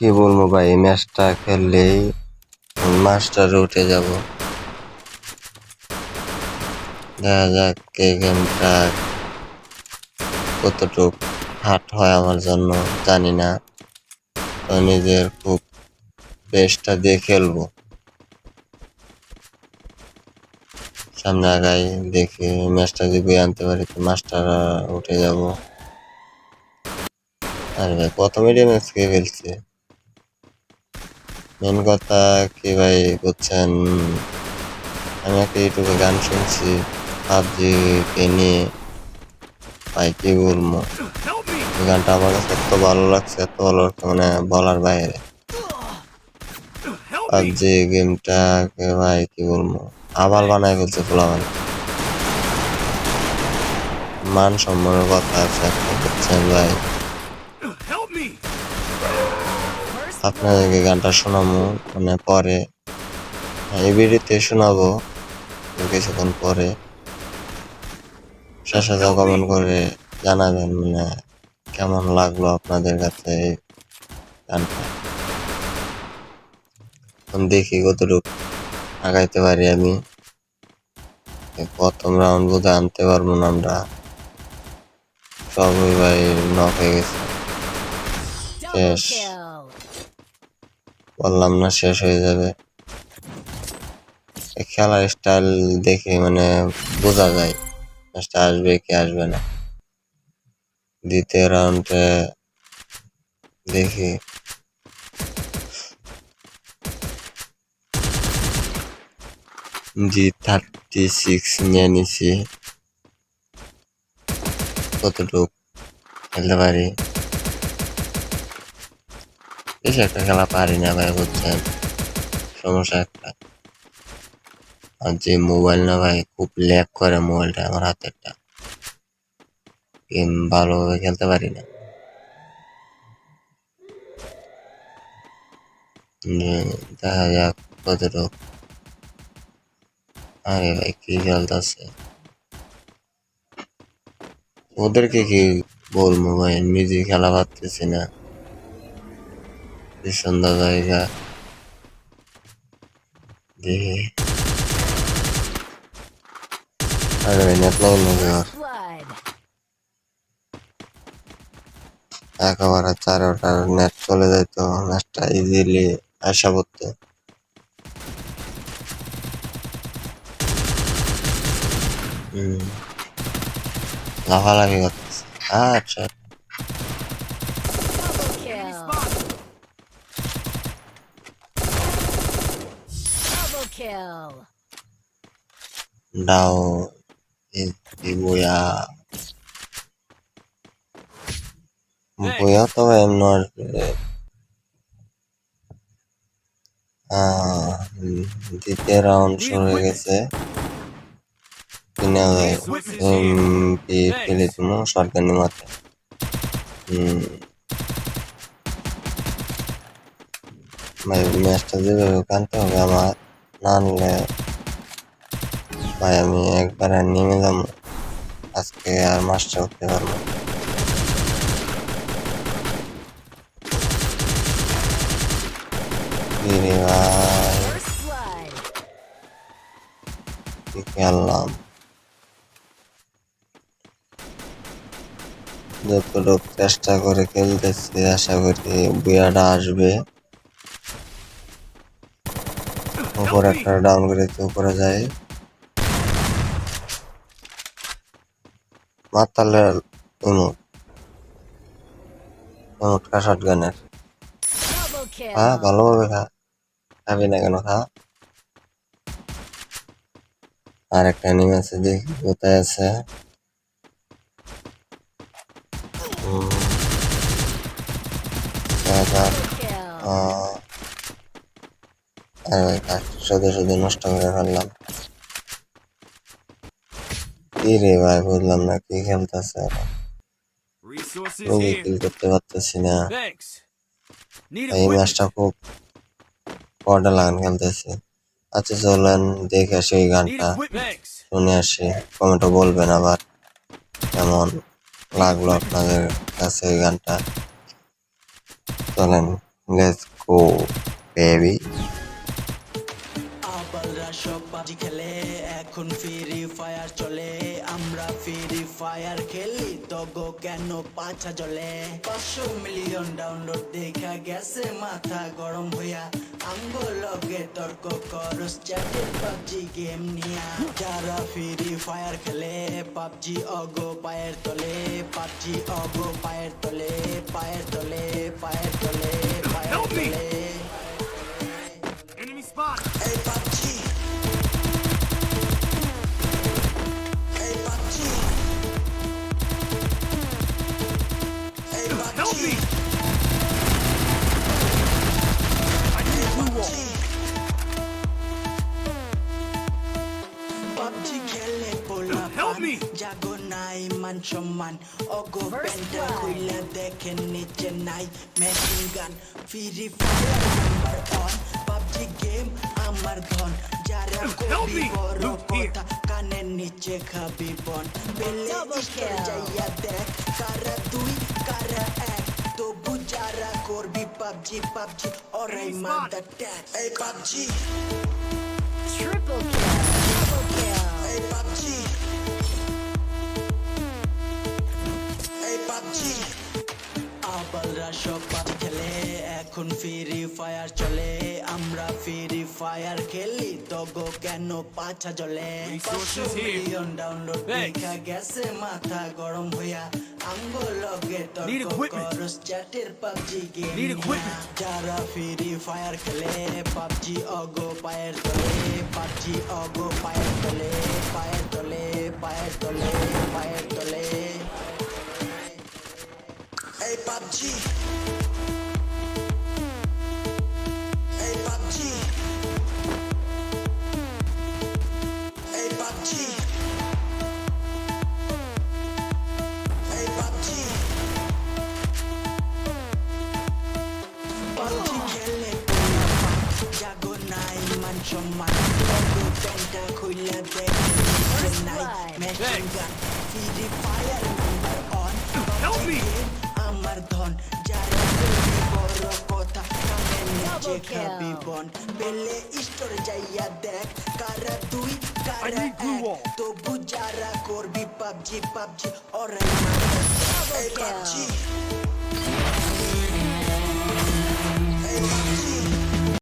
কি বলব ভাই, এই ম্যাচটা খেললেই মাস্টার উঠে যাব। দেখা যাক এই গেমটা কতটুক হাট হয় আমার জন্য, জানি না। নিজের খুব বেস্টটা দিয়ে খেলব। সামনে আগাই, দেখি ম্যাচটা যদি আনতে পারি তো মাস্টার উঠে যাব। আর ভাই প্রথমে ম্যাচ ফেলছে মেন কথা কি ভাই বুঝছেন? আমি একটা ইউটিউবে গান শুনছি, পাবজি কে নিয়ে। ভাই, কি বলব? গানটা আমার কাছে এত ভালো লাগছে, এত ভালো লাগছে মানে বলার বাইরে। পাবজি গেমটাকে ভাই, কি বলব? আবাল বানায় ফেলছে ফুলামান মান। সম্মানের কথা আছে একটা বুঝছেন ভাই? আপনাদেরকে গানটা শোনাবো মানে পরে। এই ভিডিওতে শোনাবো, কিছুক্ষণ পরে। শেষে কমেন্ট করে জানাবেন মানে কেমন লাগল আপনাদের কাছে এই গানটা? দেখি কতটুকু আগাইতে পারি আমি। প্রথম রাউন্ড বোধহয় আনতে পারব না আমরা। সবই ভাই নক হয়ে গেছে। kill. বললাম না, শেষ হয়ে যাবে। খেলার স্টাইল দেখে মানে বোঝা যায় আসবে কি আসবে না। দ্বিতীয় রাউন্ডে দেখি। জি থার্টি সিক্স নিয়ে নিছি। কতটুক খেলতে পারি? বেশি একটা খেলা পারি না ভাই বুঝছেন সমস্যা একটা আর যে মোবাইল না ভাই খুব ল্যাগ করে মোবাইলটা আমার হাতেরটা গেম ভালোভাবে খেলতে পারি না দেখা যাক কতটুক আরে ভাই কি খেলতেছে ওদেরকে কি বলব ভাই নিজে খেলা পারতেছি না সুন্দর জায়গা। দেখি। আরে ভাই নেট নাকি ওর Blood. একেবারে চারোটার নেট চলে যাইতো ম্যাচটা ইজিলি পড়তো। হুম। লাফালাফি করতেছে। আচ্ছা। Kill. ডাও এই বইয়া বইয়া তো এমন আসবে আহ, দ্বিতীয় রাউন্ড শুরু হয়ে গেছে ফেলে তুমি সরকারি ভাই ম্যাচটা যেভাবে কানতে হবে আমার না ভাই, আমি একবার আর নেমে যাব। আজকে আর মাস্টার উঠতে পারব খেললাম? যতটুকু চেষ্টা করে খেলতেছি, আশা করি বুয়াটা আসবে। উপরে একটা ডাউন করে দিতে উপরে যাই মাতালে ইমোট ইমোট কা শট গানের. খা ভালোভাবে খা। খাবি না কেন খা। আর একটা অ্যানিমে আছে দেখি কোথায় আছে। যাক। আহ, ভাই কাজ শুধু শুধু নষ্ট করে ফেললাম। কি রে ভাই বুঝলাম না কি খেলতেছে নিজে কিল করতে পারতেছি না। এই ম্যাচটা খুব পড়া লাগান খেলতেছি। আচ্ছা চলেন দেখে আসি ওই গানটা। শুনে আসি। কমেন্টও বলবেন আবার কেমন লাগল আপনাদের কাছে এই গানটা। চলেন লেটস গো বেবি সব বাজি খেলে এখন ফ্রি ফায়ার চলে। আমরা ফ্রি ফায়ার খেলি তগো কেন পাছা জলে পাঁচশো মিলিয়ন ডাউনলোড দেখা গেছে মাথা গরম হইয়া। আঙ্গো লগে তর্ক করস চ্যাটে পাবজি গেম নিয়া। যারা ফ্রি ফায়ার খেলে পাবজি অগো পায়ের তলে পাবজি অগো পায়ের তলে পায়ের তলে পায়ের তলে পায়ের তলে। Me! জাগো নাই মান সম্মান অগো First প্যান্টা blood. খুইলা দেখেন নিচে নাই machine gun Free Fire number one PUBG game আমার ধন যারা Help কবি me! বড় Look here. কথা কানের নিচে খাবি বন পেলে Double যাইয়া দেখ কারা দুই কারা এক তবু যারা করবি পাবজি পাবজি ওরাই. মাদার ট্যাগ এই পাবজি এখন ফ্রি ফায়ার চলে আমরা ফ্রি ফায়ার খেলি তগো কেন পাছা জলে? Million download. দেখা গেছে মাথা গরম হইয়া আঙ্গো লগে তর্ক করস চ্যাটের পাবজি গেম যারা ফ্রি ফায়ার খেলে পাবজি অগো পায়ের তলে পাবজি অগো পায়ের তলে পায়ের তলে পায়ের তলে পায়ের তলে। এই পাবজি মান সম্মান প্যান্টা নিচে নাই machine gun Free Fire number on আমার ধন যারা বড় কথা কানে নিচে খাবি বন পেলে স্টোর যাইয়া দেখ কারা I কারা এক তবু যারা করবি পাবজি পাবজি. পাবজি